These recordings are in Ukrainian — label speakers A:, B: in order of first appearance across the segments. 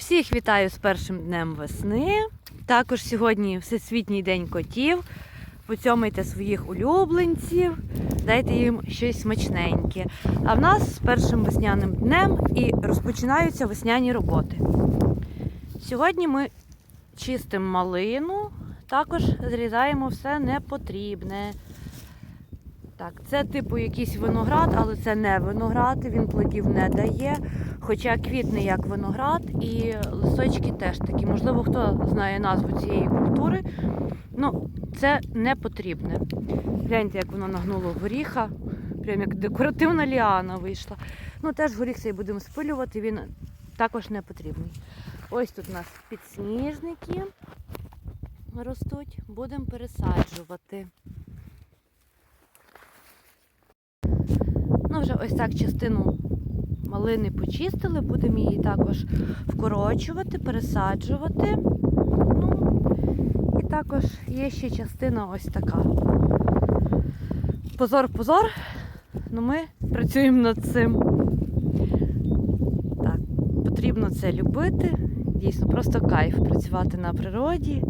A: Всіх вітаю з першим днем весни. Також сьогодні Всесвітній день котів. Поцьомайте своїх улюбленців, дайте їм щось смачненьке. А в нас з першим весняним днем і розпочинаються весняні роботи. Сьогодні ми чистимо малину, також зрізаємо все непотрібне. Так, це типу якийсь виноград, але це не виноград, він плодів не дає. Хоча квітне як виноград, і листочки теж такі. Можливо, хто знає назву цієї культури. Ну, це не потрібне. Гляньте, як воно нагнуло горіха. Прям як декоративна ліана вийшла. Ну, теж горіх цей будемо спилювати, він також не потрібний. Ось тут у нас підсніжники ростуть, будемо пересаджувати. Ну, вже ось так частину малини почистили, будемо її також вкорочувати, пересаджувати. Ну, і також є ще частина ось така. Позор-позор, ну ми працюємо над цим. Так, потрібно це любити. Дійсно, просто кайф працювати на природі.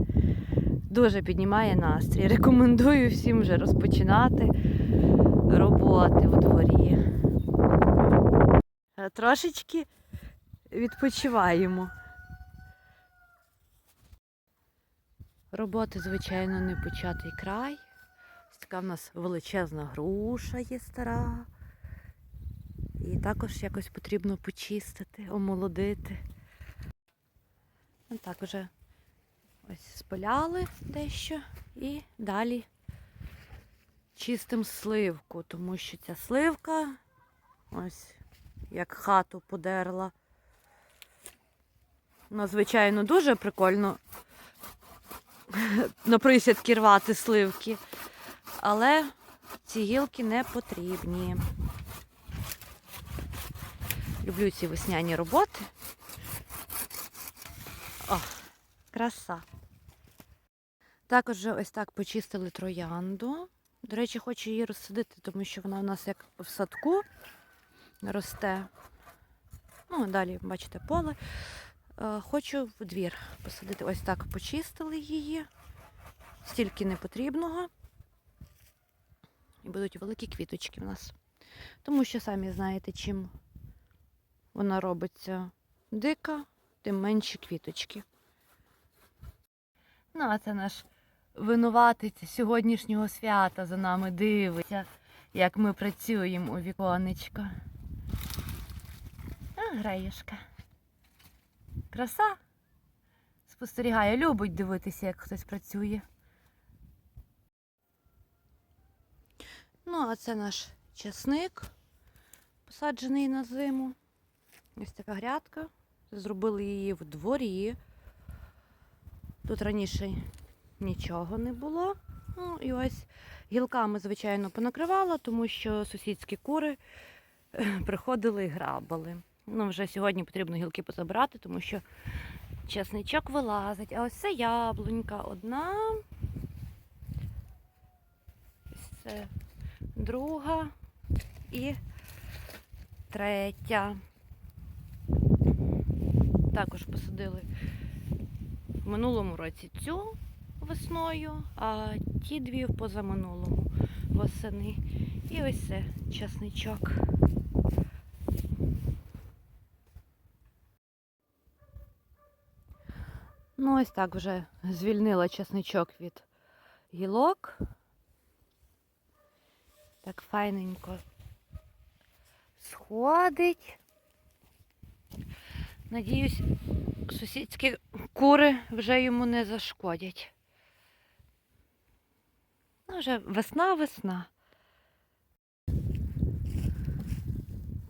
A: Дуже піднімає настрій. Рекомендую всім вже розпочинати роботи у дворі. Е, Трошечки відпочиваємо. Роботи, звичайно, не початий край. Така в нас величезна груша є стара. І також якось потрібно почистити, омолодити. Ну, Так, вже ось спиляли дещо і далі чистим сливку, тому що ця сливка ось як хату подерла. Ну, звичайно, дуже прикольно на присядки рвати сливки, але ці гілки не потрібні. Люблю ці весняні роботи. О, краса. Також ось так почистили троянду. До речі, хочу її розсадити, тому що вона у нас як в садку росте. Ну, далі, бачите, поле. Е, Хочу в двір посадити. Ось так почистили її. Стільки непотрібного. І будуть великі квіточки в нас. Тому що самі знаєте, чим вона робиться дика, тим менші квіточки. Ну, а це наш винуватець сьогоднішнього свята за нами дивиться, як ми працюємо у віконечко. А, греєшка. Краса. Спостерігає, любить дивитися, як хтось працює. Ну, а це наш часник, посаджений на зиму. Ось така грядка. Зробили її в дворі. Тут раніше нічого не було. Ну і ось гілками, звичайно, понакривала, тому що сусідські кури е, приходили і грабали. Ну, вже сьогодні потрібно гілки позабирати, тому що чесничок вилазить. А ось це яблунька одна. Ось це друга і третя. Також посадили в минулому році цю весною, а ті дві в позаминулому восени. І ось це часничок. Ну, ось так вже звільнила часничок від гілок. Так файненько сходить. Надіюсь, сусідські кури вже йому не зашкодять. Ну, вже весна-весна.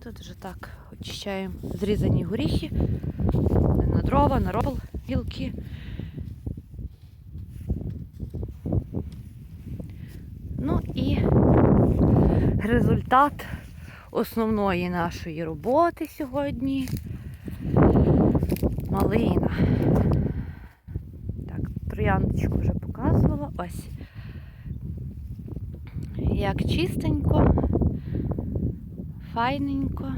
A: Тут вже так очищаємо зрізані горіхи на дрова, на робл гілки. Ну і результат основної нашої роботи сьогодні. Малина. Так, трояндочку вже показувала. Ось. Як чистенько, файненько.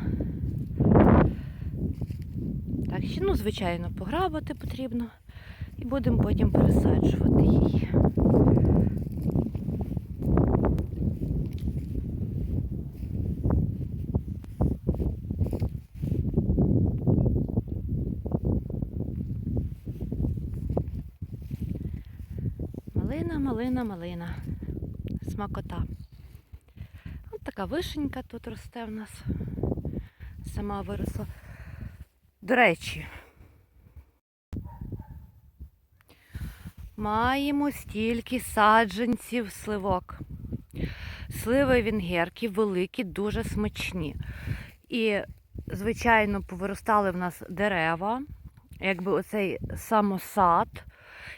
A: Так ще, ну, звичайно, пограбати потрібно. І будемо потім пересаджувати її. Малина, малина, малина. Смакота. Ось така вишенька тут росте в нас. Сама виросла. До речі, маємо стільки саджанців сливок. Сливи венгерки великі, дуже смачні. І, звичайно, повиростали в нас дерева, якби оцей самосад.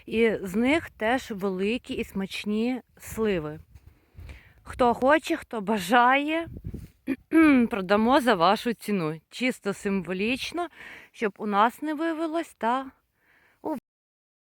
A: І з них теж великі і смачні сливи. Хто хоче, хто бажає, продамо за вашу ціну. Чисто символічно, щоб у нас не вивелось та